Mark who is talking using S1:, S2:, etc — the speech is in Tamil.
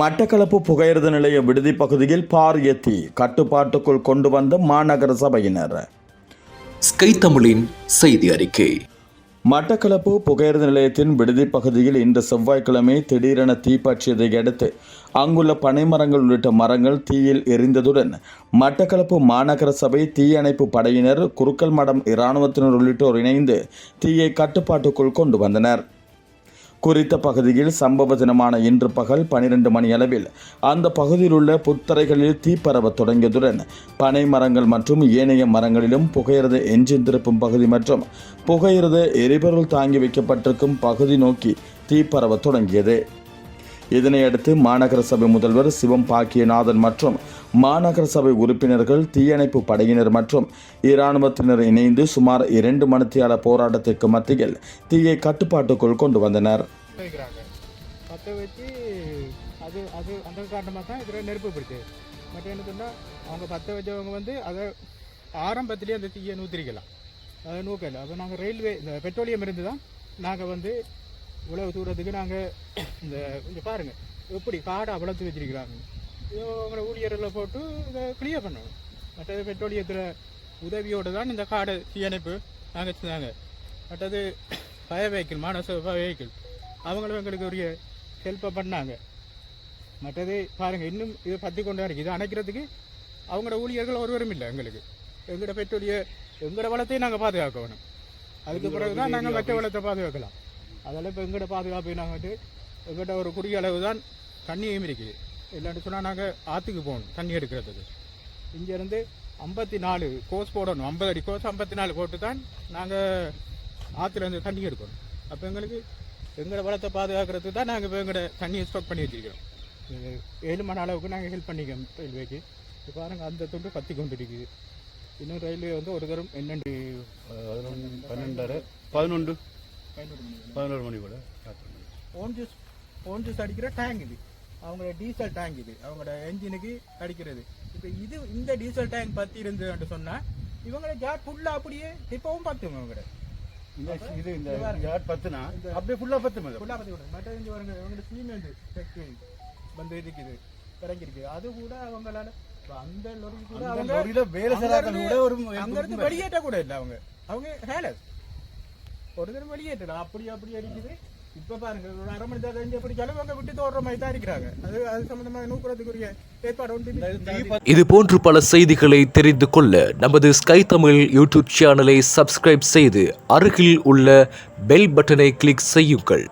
S1: மட்டக்களப்பு புகையிரத நிலைய விடுதி பகுதியில் பாரிய தீ கட்டுப்பாட்டுக்குள் கொண்டு வந்த மாநகர சபையினர்.
S2: ஸ்கை தமிழின் செய்தி அறிக்கை.
S1: மட்டக்களப்பு புகையிரத நிலையத்தின் விடுதி பகுதியில் இன்று செவ்வாய்க்கிழமை திடீரென தீ பற்றியதை அடுத்து அங்குள்ள பனைமரங்கள் உள்ளிட்ட மரங்கள் தீயில் எரிந்ததுடன் மட்டக்களப்பு மாநகர சபை தீயணைப்பு படையினர் குருக்கல் மடம் இராணுவத்தினர் உள்ளிட்டோர் இணைந்து தீயை கட்டுப்பாட்டுக்குள் கொண்டு வந்தனர். குறித்த பகுதியில் சம்பவ தினமான இன்று பகல் பனிரெண்டு மணி அளவில் அந்த பகுதியில் உள்ள புத்தரைகளில் தீ தொடங்கியதுடன் பனை மரங்கள் மற்றும் ஏனைய மரங்களிலும் புகையிரத எஞ்சின் திருப்பும் பகுதி மற்றும் புகையிரத எரிபொருள் தாங்கி வைக்கப்பட்டிருக்கும் பகுதி நோக்கி தீ தொடங்கியது. இதனையடுத்து மாநகர சபை முதல்வர் சிவம் பாக்கியநாதன் மற்றும் மாநகர சபை உறுப்பினர்கள் தீயணைப்பு படையினர் மற்றும் இராணுவத்தினர் இணைந்து சுமார் இரண்டு மணித்தியால போராட்டத்திற்கு மத்தியில் தீயை கட்டுப்பாட்டுக்குள் கொண்டு வந்தனர்.
S3: வைக்கிறாங்க. பற்ற வச்சு அது அது அந்த காரணமாக தான் இதில் நெருப்பு பிடிச்சு மற்ற என்ன சொன்னால் அவங்க பற்ற வச்சவங்க வந்து அதை ஆரம்பத்திலே அந்த தீயை நூற்றிருக்கலாம் அதை நூக்கல. அப்போ நாங்கள் ரயில்வே இந்த பெட்ரோலியம் இருந்து தான் நாங்கள் வந்து இவ்வளவு தூரத்துக்கு நாங்கள் இந்த கொஞ்சம் பாருங்கள் எப்படி காடை வளர்த்து வச்சிருக்கிறாங்க. அவங்கள ஊழியரில் ஊழியர்களை போட்டு இதை கிளியர் பண்ணணும். மற்றது பெட்ரோலியத்தில் உதவியோடு தான் இந்த காடை தீயணைப்பு நாங்கள் செஞ்சாங்க மற்றது ஃபயர் வெஹிக்கிள் மானச வெஹிக்கிள் அவங்களும் எங்களுக்கு ஒரு ஹெல்ப்பை பண்ணாங்க. மற்றது பாருங்கள் இன்னும் இது பற்றி கொண்டு இருக்கு இது அணைக்கிறதுக்கு அவங்களோட ஊழியர்கள் ஒருவரும் இல்லை எங்களுக்கு. எங்களோட பெட்ரோலிய எங்களோட வளத்தையும் நாங்கள் பாதுகாக்கணும். அதுக்கு பிறகு தான் நாங்கள் மற்ற வளத்தை பாதுகாக்கலாம். அதெல்லாம் இப்போ எங்களோட பாதுகாப்பு நாங்கள் வந்து எங்கள்கிட்ட ஒரு குறுகிய அளவு தான் தண்ணியும் இருக்குது இல்லைன்னு சொன்னால் நாங்கள் ஆற்றுக்கு போகணும் தண்ணி எடுக்கிறதுக்கு. இங்கேருந்து ஐம்பத்தி நாலு கோஸ் போடணும். ஐம்பது அடி கோஸ் ஐம்பத்தி நாலு போட்டு தான் நாங்கள் ஆற்றுலேருந்து தண்ணி எடுக்கணும். அப்போ எங்களுக்கு எங்களோட வளத்தை பாதுகாக்கிறதுக்கு தான் நாங்கள் இப்போ எங்களோட தண்ணியை ஸ்டாக் பண்ணி வச்சிருக்கிறோம். இது ஏழு மணி அளவுக்கு நாங்கள் ஹெல்ப் பண்ணிக்கோம் ரயில்வேக்கு இப்போ பாருங்கள் அந்த துண்டு கத்தி கொண்டு இருக்குது இன்னும் ரயில்வே வந்து ஒரு தரம் என்னென்று
S4: பதினொன்று பன்னெண்டரை பதினொன்று. பதினோரு மணி கூட.
S3: ஓன் ஜூஸ் ஓன் ஜூஸ் அடிக்கிற டேங்க் இது. அவங்களோட டீசல் டேங்க் இது. அவங்களோட என்ஜினுக்கு அடிக்கிறது. இப்போ இது இந்த டீசல் டேங்க் பற்றி இருந்ததுன்னு சொன்னால் இவங்களோட ஜாட் ஃபுல்லாக அப்படியே இப்போவும் பத்தும் இவங்களோட
S4: இந்த இது இந்த. யாட் பத்துனா அப்படியே ஃபுல்லாக பத்து மேடம்.
S3: ஃபுல்லாக பற்றி விடுங்க மற்ற இங்கே வருங்க இவங்களோட சீமெண்ட் ஃபேக்ட்ரி வந்து இருக்குது அது கூட அவங்களால அந்த லொரி கூட அவங்க
S4: லொரியில வேலை கூட ஒரு
S3: அங்க இருந்து வெளியேற்ற கூட இல்லை அவங்க. அவங்க ஹேலஸ் ஒரு தடவை வெளியேற்றலாம் அப்படி அப்படி அடிக்குது. இப்ப பாருங்க ஒரு அரை மணி நேரம் இங்க எப்படி அவங்க விட்டு தோடுற மாதிரி தான் இருக்கிறாங்க. அது அது சம்பந்தமாக நூக்குறதுக்குரிய ஏற்பாடு உண்டு
S2: இது போன்று பல செய்திகளை தெரிந்து கொள்ள நமது ஸ்கை தமிழ் யூடியூப் சேனலை சப்ஸ்கிரைப் செய்து அருகில் உள்ள பெல் பட்டனை கிளிக் செய்யுங்கள்.